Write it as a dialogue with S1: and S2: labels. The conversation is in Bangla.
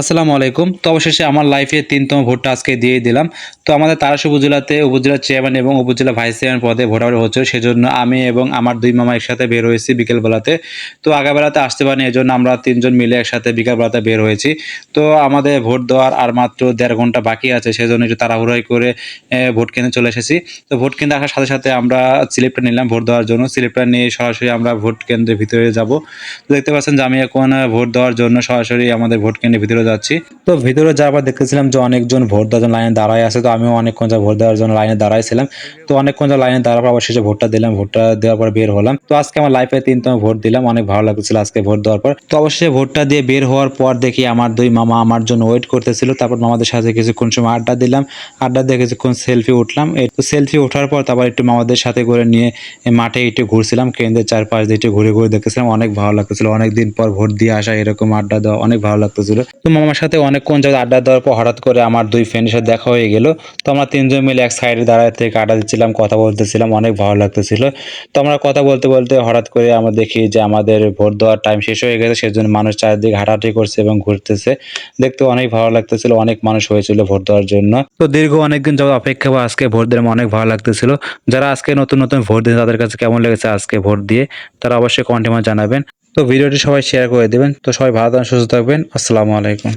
S1: আসসালামু আলাইকুম। তো অবশেষে আমার লাইফে তিনতম ভোটটা আজকে দিয়ে দিলাম। তো আমাদের তারাস উপজেলাতে উপজেলা চেয়ারম্যান এবং উপজেলা ভাইস চেয়ারম্যান পদে ভোটাভুটি হচ্ছে। সেজন্য আমি এবং আমার দুই মামা একসাথে বের হয়েছি বিকেলবেলাতে। তো আগাবেলাতে আসতে পারিনি, এজন্য আমরা তিনজন মিলে একসাথে বিকেলবেলাতে বের হয়েছি। তো আমাদের ভোট দেওয়ার আর মাত্র দেড় ঘণ্টা বাকি আছে, সেজন্য একটু তাড়াহুড়াই করে ভোট কেন্দ্রে চলে এসেছি। তো ভোট কেন্দ্রে আসার সাথে সাথে আমরা স্লিপটা নিলাম ভোট দেওয়ার জন্য। স্লিপটা নিয়ে সরাসরি আমরা ভোট কেন্দ্রের ভিতরে যাব। দেখতে পাচ্ছেন যে আমি এখন ভোট দেওয়ার জন্য সরাসরি আমাদের ভোট কেন্দ্রের ভিতরে যাচ্ছি। তো ভিতরে যাওয়ার পর দেখতেছিলাম যে অনেকজন ভোট দেওয়ার জন্য লাইনে দাঁড়ায় আছে, তো আমিও অনেকক্ষণ যা ভোট দেওয়ার জন্য লাইনে দাঁড়াইছিলাম তো অনেকক্ষণ যা লাইনে দাঁড়াবার পর শেষে ভোটটা দিলাম, ভোটটা দেওয়ার পর বের হলাম। তো আজকে আমার লাইফে তিনতম ভোট দিলাম, অনেক ভালো লাগছিল আজকে ভোট দেওয়ার পর। তো অবশ্যই ভোটটা দিয়ে বের হওয়ার পর দেখি আমার দুই মামা আমার জন্য ওয়েট করতেছিল, তারপর মামাদের সাথে কিছুক্ষণ সময় আড্ডা দিলাম। আড্ডা দিয়ে কিছুক্ষণ সেলফি উঠলাম। একটু সেলফি ওঠার পর তারপর একটু মামাদের সাথে করে নিয়ে মাঠে একটু ঘুরছিলাম, কেন্দ্রের চারপাশ দিয়ে একটু ঘুরে ঘুরে দেখতেছিলাম, অনেক ভালো লাগতেছিল। অনেকদিন পর ভোট দিয়ে আসা এরকম আড্ডা দেওয়া অনেক ভালো লাগতেছিল। তো মামার সাথে অনেকক্ষণ যাওয়া আড্ডা দেওয়ার পর হঠাৎ করে আমার দুই ফ্রেন্ডের সাথে দেখা হয়ে গেল। তো আমরা তিনজন মিলে এক সাইডে দাঁড়ায় থেকে আড্ডা দিচ্ছিলাম, কথা বলতেছিলাম, অনেক ভালো লাগতেছিল। তো আমরা কথা বলতে বলতে হঠাৎ করে আমরা দেখি যে আমাদের ভোট দেওয়ার টাইম শেষ হয়ে গেছে, সেজন্য মানুষ চারিদিকে হাঁটাহাঁটি করছে এবং ঘুরতেছে। দেখতে অনেক ভালো লাগতেছিল, অনেক মানুষ হয়েছিল ভোট দেওয়ার জন্য। তো দীর্ঘ অনেকদিন যাওয়া অপেক্ষা বা আজকে ভোট দিলাম অনেক ভালো লাগতেছিল। যারা আজকে নতুন নতুন ভোট দিন তাদের কাছে কেমন লেগেছে আজকে ভোট দিয়ে, তারা অবশ্যই কমেন্টে জানাবেন। তো ভিডিওটি সবাই শেয়ার করে দেবেন। তো সবাই ভালো থাকবেন সুস্থ থাকবেন। আসসালামু আলাইকুম।